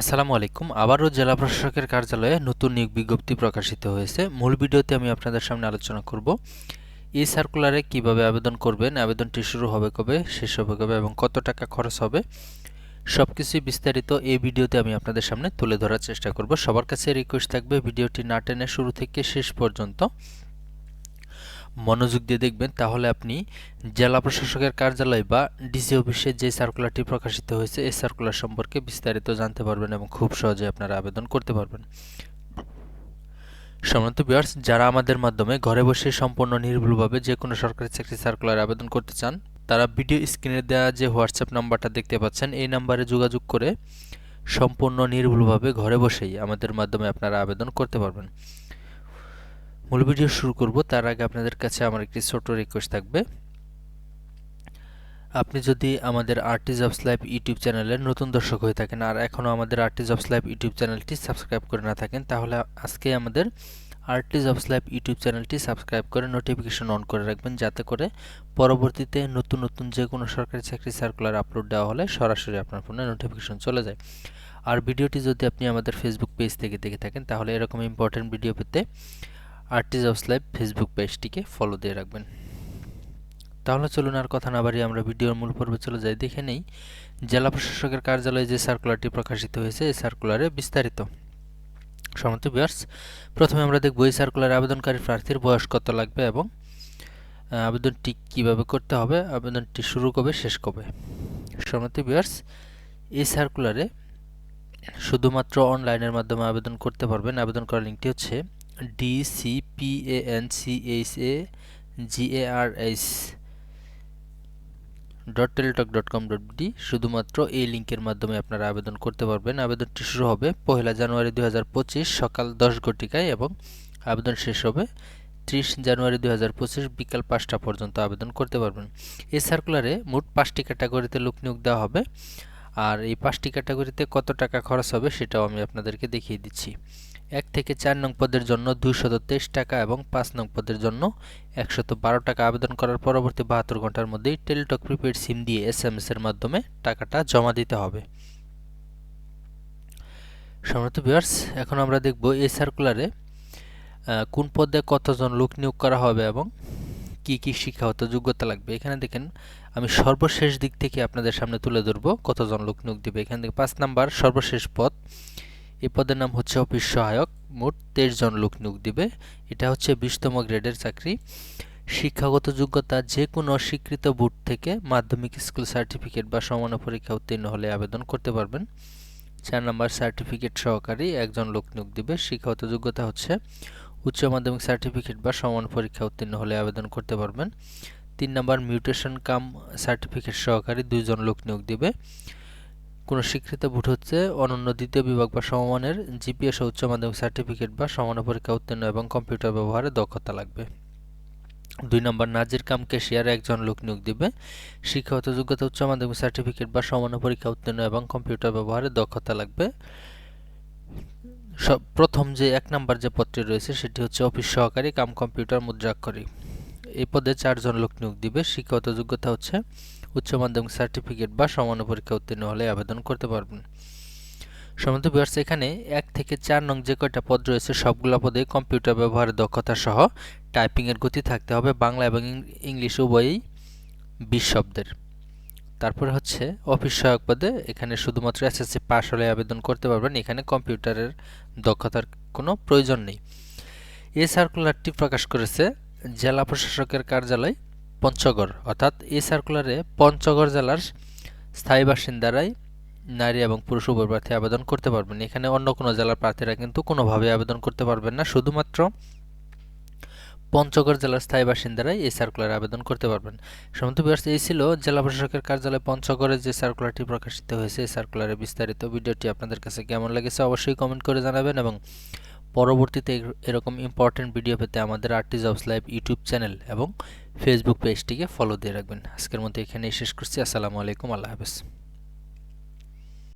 আসসালামু আলাইকুম। আবারও জেলা প্রশাসকের কার্যালয়ে নতুন নিয়োগ বিজ্ঞপ্তি প্রকাশিত হয়েছে। মূল ভিডিওতে আমি আপনাদের সামনে আলোচনা করব। এই সার্কুলারে কীভাবে আবেদন করবেন, আবেদনটি শুরু হবে কবে, শেষ হবে কবে এবং কত টাকা খরচ হবে সব কিছুই বিস্তারিত এই ভিডিওতে আমি আপনাদের সামনে তুলে ধরার চেষ্টা করব। সবার কাছে রিকোয়েস্ট থাকবে ভিডিওটি না টেনে শুরু থেকে শেষ পর্যন্ত। মনোযোগ দিয়ে দেখবেন, তাহলে আপনি জেলা প্রশাসকের কার্যালয় বা ডিসি অফিসে যে সার্কুলারটি প্রকাশিত হয়েছে, এই সার্কুলার সম্পর্কে বিস্তারিত জানতে পারবেন এবং খুব সহজে আপনারা আবেদন করতে পারবেন। সম্মানিত বিয়ার্স যারা আমাদের মাধ্যমে ঘরে বসে সম্পূর্ণ নির্ভুলভাবে যে কোনো সরকারি চাকরি সার্কুলার আবেদন করতে চান, তারা ভিডিও স্ক্রিনে দেওয়া যে হোয়াটসঅ্যাপ নাম্বারটা দেখতে পাচ্ছেন, এই নাম্বারে যোগাযোগ করে সম্পূর্ণ নির্ভুলভাবে ঘরে বসেই আমাদের মাধ্যমে আপনারা আবেদন করতে পারবেন। মূল ভিডিও শুরু করব। তার আগে আপনাদের কাছে আমার একটি ছোট রিকোয়েস্ট থাকবে। আপনি যদি আমাদের আরটি অফ লাইভ ইউটিউব চ্যানেলের নতুন দর্শক হয়ে থাকেন আর এখনও আমাদের আরটি জবস লাইভ ইউটিউব চ্যানেলটি সাবস্ক্রাইব করে না থাকেন, তাহলে আজকে আমাদের আরটি অফ লাইভ ইউটিউব চ্যানেলটি সাবস্ক্রাইব করে নোটিফিকেশন অন করে রাখবেন, যাতে করে পরবর্তীতে নতুন নতুন যে কোনো সরকারি চাকরি সার্কুলার আপলোড দেওয়া হলে সরাসরি আপনার ফোনে নোটিফিকেশন চলে যায়। আর ভিডিওটি যদি আপনি আমাদের ফেসবুক পেজ থেকে দেখে থাকেন, তাহলে এরকম ইম্পর্টেন্ট ভিডিও পেতে আর্টিজ অফ লাইভ ফেসবুক পেজটিকে ফলো দিয়ে রাখবেন। তাহলে চলুন আর কথা না বাড়িয়ে আমরা ভিডিওর মূল পর্বে চলে যাই। দেখে নেই, জেলা প্রশাসকের কার্যালয়ে যে সার্কুলারটি প্রকাশিত হয়েছে, এই সার্কুলারে বিস্তারিত। সমত বিয়ার্স প্রথমে আমরা দেখব এই সার্কুলারে আবেদনকারী প্রার্থীর বয়স কত লাগবে এবং আবেদনটি কীভাবে করতে হবে, আবেদনটি শুরু কবে, শেষ কবে? সমত বিয়ার্স এই সার্কুলারে শুধুমাত্র অনলাইনের মাধ্যমে আবেদন করতে পারবেন। আবেদন করার লিঙ্কটি হচ্ছে D C P A N C H A G A R H dot Teletalk dot com dot D শুধুমাত্র এই লিঙ্কের মাধ্যমে আপনারা আবেদন করতে পারবেন। আবেদনটি শুরু হবে পহেলা জানুয়ারি দু হাজার পঁচিশ সকাল দশ ঘটিকায় এবং আবেদন শেষ হবে ত্রিশ জানুয়ারি দু হাজার পঁচিশ বিকাল পাঁচটা পর্যন্ত আবেদন করতে পারবেন। এই সার্কুলারে মোট পাঁচটি ক্যাটাগরিতে লোক নিয়োগ দেওয়া হবে। আর এই পাঁচটি ক্যাটাগরিতে কত টাকা খরচ হবে সেটাও আমি আপনাদেরকে দেখিয়ে দিচ্ছি। এক থেকে চার নং পদের জন্য দুইশত তেইশ টাকা এবং পাঁচ নং পদের জন্য একশত বারো টাকা আবেদন করার পরবর্তী বাহাত্তর ঘণ্টার মধ্যেই টেলিটক প্রিপেড সিম দিয়ে এস এম এর মাধ্যমে টাকাটা জমা দিতে হবে। সম্মানিত ভিউয়ার্স, এখন আমরা দেখব এই সার্কুলারে কোন পদে কতজন লোক নিয়োগ করা হবে এবং কি কি শিক্ষাগত যোগ্যতা লাগবে। এখানে দেখেন, আমি সর্বশেষ দিক থেকে আপনাদের সামনে তুলে ধরবো কতজন লোক নিয়োগ দেবে। এখান থেকে পাঁচ নাম্বার সর্বশেষ পদ এই পদের নাম হচ্ছে অফিস সহায়ক। মোট তেইশ জন লোক নিয়োগ দিবে। এটা হচ্ছে বিশতম গ্রেডের চাকরি। শিক্ষাগত যোগ্যতা যে কোনো স্বীকৃত বোর্ড থেকে মাধ্যমিক স্কুল সার্টিফিকেট বা সমান পরীক্ষা উত্তীর্ণ হলে আবেদন করতে পারবেন। চার নম্বর সার্টিফিকেট সহকারী একজন লোক নিয়োগ দিবে। শিক্ষাগত যোগ্যতা হচ্ছে উচ্চ মাধ্যমিক সার্টিফিকেট বা সমান পরীক্ষা উত্তীর্ণ হলে আবেদন করতে পারবেন। তিন নম্বর মিউটেশন কাম সার্টিফিকেট সহকারী দুইজন লোক নিয়োগ দিবে। কোনো স্বীকৃত বুট হচ্ছে অনন্য দ্বিতীয় বিভাগ বা সমমানের জিপিএস উচ্চ মাধ্যমিক সার্টিফিকেট বা সমান পরীক্ষা উত্তীর্ণ এবং কম্পিউটার ব্যবহারে দক্ষতা লাগবে। দুই নম্বর, নাজির কাম কেশিয়ার একজন লোক নিয়োগ দিবে। শিক্ষাগত যোগ্যতা, উচ্চ মাধ্যমিক সার্টিফিকেট বা সমান পরীক্ষা উত্তীর্ণ এবং কম্পিউটার ব্যবহারে দক্ষতা লাগবে। সব, প্রথম যে এক নম্বর যে পদটি রয়েছে সেটি হচ্ছে অফিস সহকারী কাম কম্পিউটার মুদ্রাক্ষরী। এই পদে চারজন লোক নিয়োগ দিবে। শিক্ষাগত যোগ্যতা হচ্ছে উচ্চ মাধ্যমিক সার্টিফিকেট বা সমান পরীক্ষা উত্তীর্ণ হলে আবেদন করতে পারবেন। সমন্ত বিহার্স এখানে এক থেকে চার নং যে কয়টা পদ রয়েছে, সবগুলো পদে কম্পিউটার ব্যবহারের দক্ষতা সহ টাইপিংয়ের গতি থাকতে হবে বাংলা এবং ইংলিশ উভয়ই বিশ শব্দের। তারপরে হচ্ছে অফিস সহায়ক পদে, এখানে শুধুমাত্র এসএসসি পাস হলে আবেদন করতে পারবেন, এখানে কম্পিউটারের দক্ষতার কোনো প্রয়োজন নেই। এই সার্কুলারটি প্রকাশ করেছে জেলা প্রশাসকের কার্যালয় পঞ্চগড়, অর্থাৎ এই সার্কুলারে পঞ্চগড় জেলার স্থায়ী বাসিন্দারাই নারী এবং পুরুষ উভয় প্রার্থী আবেদন করতে পারবেন। এখানে অন্য কোনো জেলার প্রার্থীরা কিন্তু কোনোভাবে আবেদন করতে পারবেন না, শুধুমাত্র পঞ্চগড় জেলার স্থায়ী বাসিন্দারাই এই সার্কুলারে আবেদন করতে পারবেন। সমন্ত বিহার্স এই ছিল জেলা প্রশাসকের কার্যালয় পঞ্চগড়ে যে সার্কুলারটি প্রকাশিত হয়েছে, এই সার্কুলারের বিস্তারিত ভিডিওটি আপনাদের কাছে কেমন লেগেছে অবশ্যই কমেন্ট করে জানাবেন এবং পরবর্তীতে এরকম ইম্পর্টেন্ট ভিডিও পেতে আমাদের RT jobs live YouTube channel এবং ফেসবুক পেজটিকে ফলো দিয়ে রাখবেন। আজকের মতো এখানেই শেষ করছি। আসসালামু আলাইকুম। আল্লাহ হাফেজ।